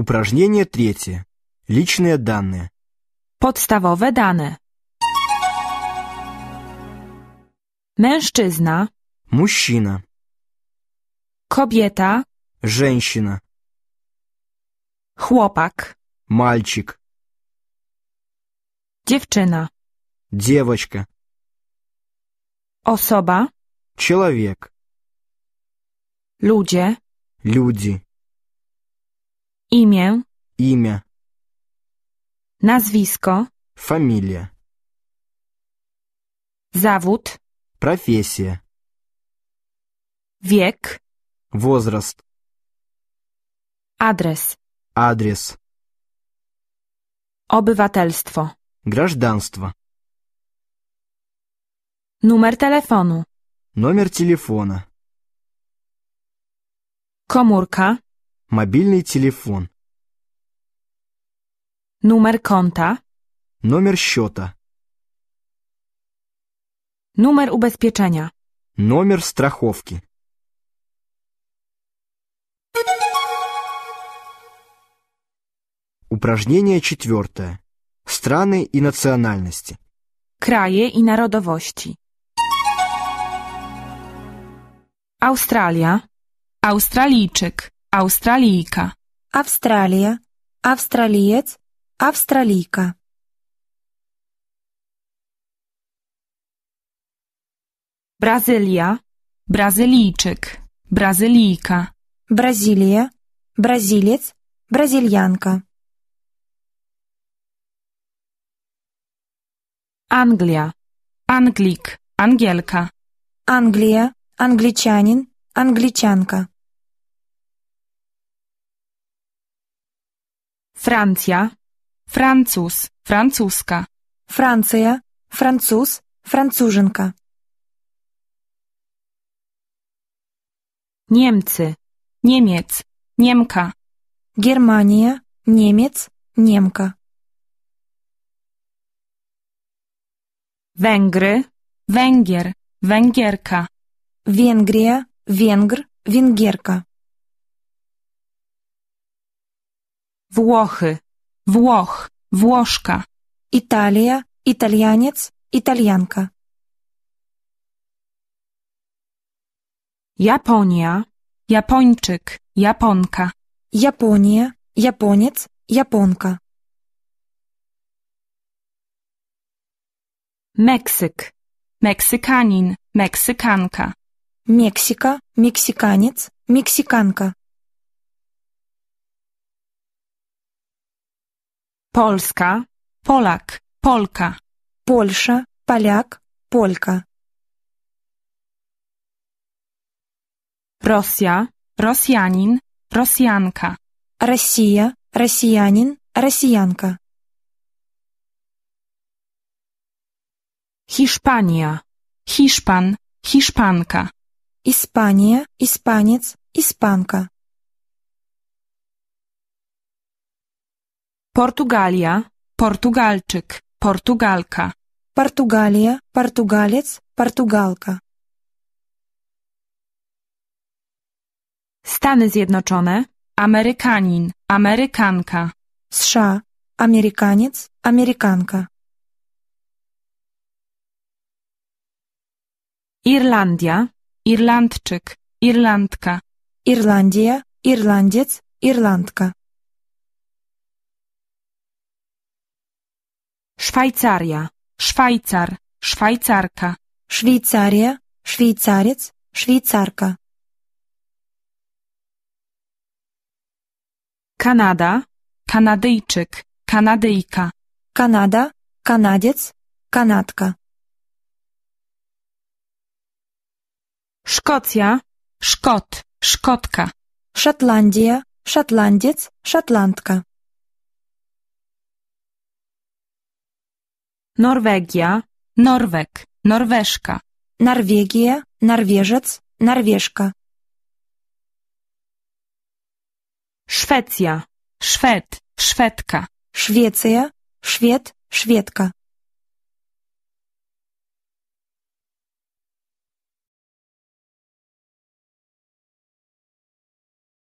Упражнение третье. Личные данные. Podstawowe dane. Mężczyzna, Мужчина, kobieta, женщина, chłopak, мальчик, dziewczyna, девочка, osoba, человек, ludzie, люди, imię, имя, nazwisko, фамилия, zawód, профессия, wiek, возраст, adres, адрес, obywatelstwo, гражданство, numer telefonu, номер телефона, komórka, мобильный телефон, numer konta, номер счета, numer ubezpieczenia. номер страховки. Упражнение четвертое. Страны и национальности. Kraje i narodowości. Australia, Australijczyk, Австралийка. Австралия, австралиец, австралийка. Бразилия, бразилийчик, бразилийка. Бразилия, бразилец, бразильянка. Англия, англик, ангелька. Англия, англичанин, англичанка. Francja, Francuz, Francuska, Франция, француз, француженка. Niemcy, Niemiec, Niemka, Германия, немец, немка. Węgry, Węgier, Węgierka, Венгрия, венгр, венгерка. Włochy, Włoch, Włoszka. Italia, Italianiec, Italianka. Japonia, Japończyk, Japonka. Japonia, Japoniec, Japonka. Meksyk, Meksykanin, Meksykanka. Meksika, Meksikaniec, Meksikanka. Polska, Polak, Polka, Польша, поляк, полька. Rosja, Rosjanin, Rosjanka, Россия, россиянин, россиянка. Hiszpania, Hiszpan, Hiszpanka, Испания, испанец, испанка. Portugalia, Portugalczyk, Portugalka, Португалия, португалец, португалка. Stany Zjednoczone, Amerykanin, Amerykanka, США, американец, американка. Irlandia, Irlandczyk, Irlandka, Ирландия, ирландец, ирландка. Szwajcaria, Szwajcar, Szwajcarka. Szwajcaria, Szwajcariec, Szwajcarka. Kanada, Kanadyjczyk, Kanadyjka. Kanada, Kanadiec, Kanadka. Szkocja, Szkot, Szkotka. Szotlandia, Szotlandiec, Szotlandka. Norwegia, Norwek, Norweszka. Norwegia, Norwieżec, Norweszka. Szwecja, Szwed, Szwedka. Szwecja, Szwed, Szwedka.